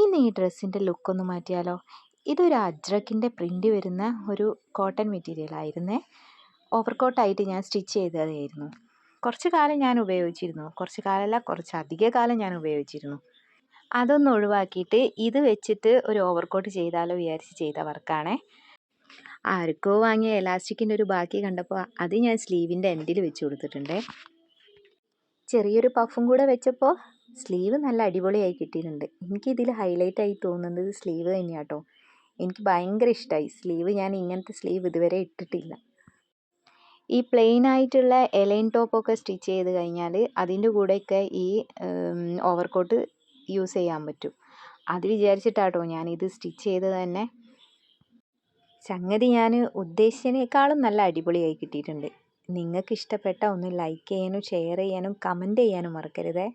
ഇന്ന് ഈ ഡ്രസ്സിന്റെ ലുക്കൊന്ന് മാറ്റിയാലോ? ഇതൊരു അജ്രക്കിന്റെ പ്രിന്റ് വരുന്ന ഒരു കോട്ടൺ മെറ്റീരിയൽ ആയിരുന്നേ. ഓവർ കോട്ടായിട്ട് ഞാൻ സ്റ്റിച്ച് ചെയ്തതായിരുന്നു. കുറച്ച് കാലം ഞാൻ ഉപയോഗിച്ചിരുന്നു. കുറച്ച് കാലമല്ല കുറച്ച് അധിക കാലം ഞാൻ ഉപയോഗിച്ചിരുന്നു. അതൊന്ന് ഒഴിവാക്കിയിട്ട് ഇത് വെച്ചിട്ട് ഒരു ഓവർ കോട്ട് ചെയ്താലോ വിചാരിച്ച് ചെയ്ത വർക്കാണേ. ആർക്കോ വാങ്ങിയ എലാസ്റ്റിക്കിന്റെ ഒരു ബാക്കി കണ്ടപ്പോൾ അത് ഞാൻ സ്ലീവിന്റെ എൻഡിൽ വെച്ച് കൊടുത്തിട്ടുണ്ട്. ചെറിയൊരു പഫും കൂടെ വെച്ചപ്പോൾ സ്ലീവ് നല്ല അടിപൊളിയായി കിട്ടിയിട്ടുണ്ട്. എനിക്കിതിൽ ഹൈലൈറ്റ് ആയി തോന്നുന്നത് സ്ലീവ് തന്നെയാണ് കേട്ടോ എനിക്ക് ഭയങ്കര ഇഷ്ടമായി സ്ലീവ് ഞാൻ ഇങ്ങനത്തെ സ്ലീവ് ഇതുവരെ ഇട്ടിട്ടില്ല. ഈ പ്ലെയിൻ ആയിട്ടുള്ള എലൈൻ ടോപ്പൊക്കെ സ്റ്റിച്ച് ചെയ്ത് കഴിഞ്ഞാൽ അതിന്റെ കൂടെയൊക്കെ ഈ ഓവർകോട്ട് യൂസ് ചെയ്യാൻ പറ്റും. അത് വിചാരിച്ചിട്ടാട്ടോ ഇത് സ്റ്റിച്ച് ചെയ്ത് തന്നെ. സംഗതി ഞാൻ ഉദ്ദേശിച്ചതിനേക്കാളും നല്ല അടിപൊളിയായി കിട്ടിയിട്ടുണ്ട്. നിങ്ങൾക്ക് ഇഷ്ടപ്പെട്ട ഒന്ന് ലൈക്ക് ചെയ്യാനും ഷെയർ ചെയ്യാനും കമന്റ് ചെയ്യാനും മറക്കരുതേ.